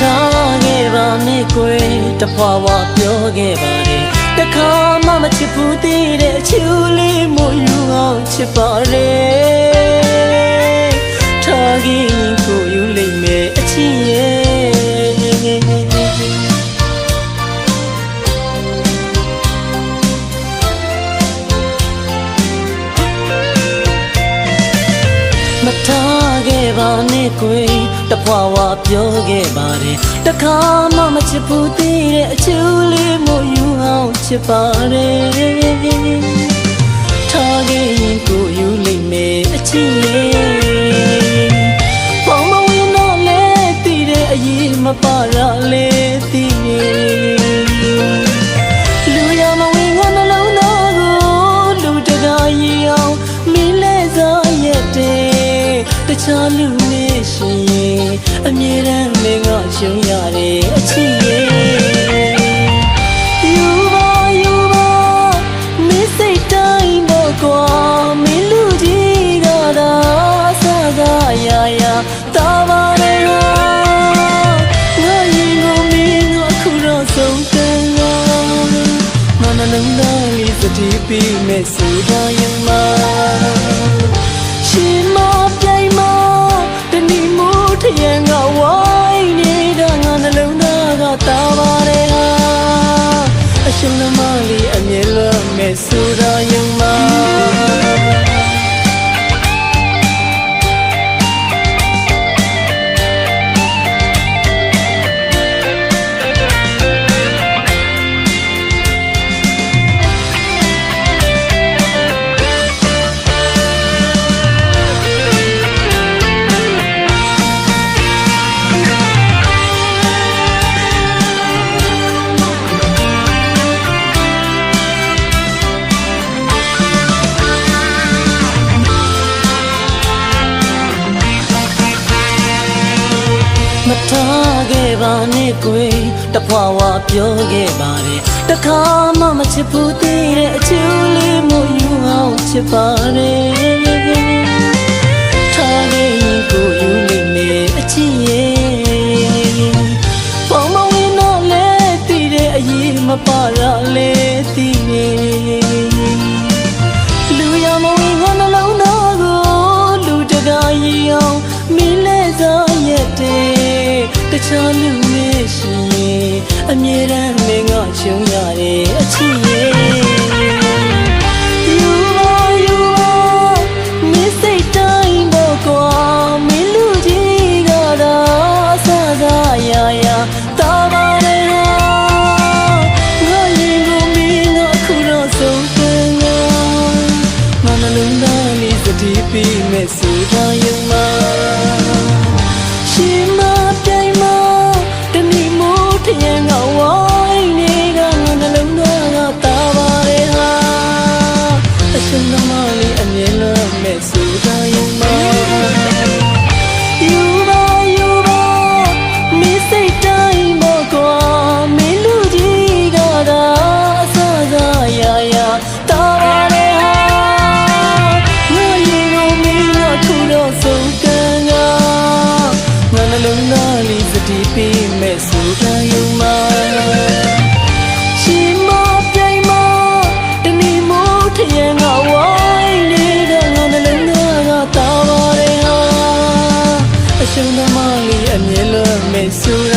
ထားခဲ့ပါနဲ့ကွယ်တဖွာဝါပြောခဲ့ပါတယ်တခါမှမချစ်ဘူးသေးတဲ့အချူလေးမို့ယူအောင်ချစ်ပါတယ် မထားခဲ့ပါနဲ့ကွယ်တဖွာဝါပြောခဲ့ပါတယ်တခါမှမချစ်ဘူးသေးတဲ့အချူလေးမို့ယူအောင်ချစ်ပါတယ်ထားခဲ့ရင်ကိုယူလိမ့်မယ်အချစ်ရဲ့ လုံးသားလေးစတိပြီးမဲ့ဆိုတာရင်မရှင်မပြိုင်မတဏီမိုးထရန်ကဝိုင်းနေတာငါနှလုံးသားကတာပါတယ်ဟာအရှင်လမလေးအမြဲလွတ်မဲ့ဆိုတာ ပါနဲ့ကွယ်တဖွာဝါပြောခဲ့ပါတယ်တခါမှမချစ်ဘူးသေးတဲ့အချူလေးမို့ယူအောင်ချစ်ပါတယ်ထားခဲ့ရင်ကိုယူလိမ့်မယ်အချစ်ရဲ့ပေါင်းမဝင်တော့လဲတည်တဲ့အရေးမပါရလဲတည်နေလူရမဝင်ငါနှလုံးသားကိုလူတကာရီအောင်မင်း ချောလူရဲ့ရှင်ရဲ့အမြဲတမ်းမင်းကချုံရတဲ့အချစ်ရဲ့ဒီပြည့်မဲ့စူတာယုံ you so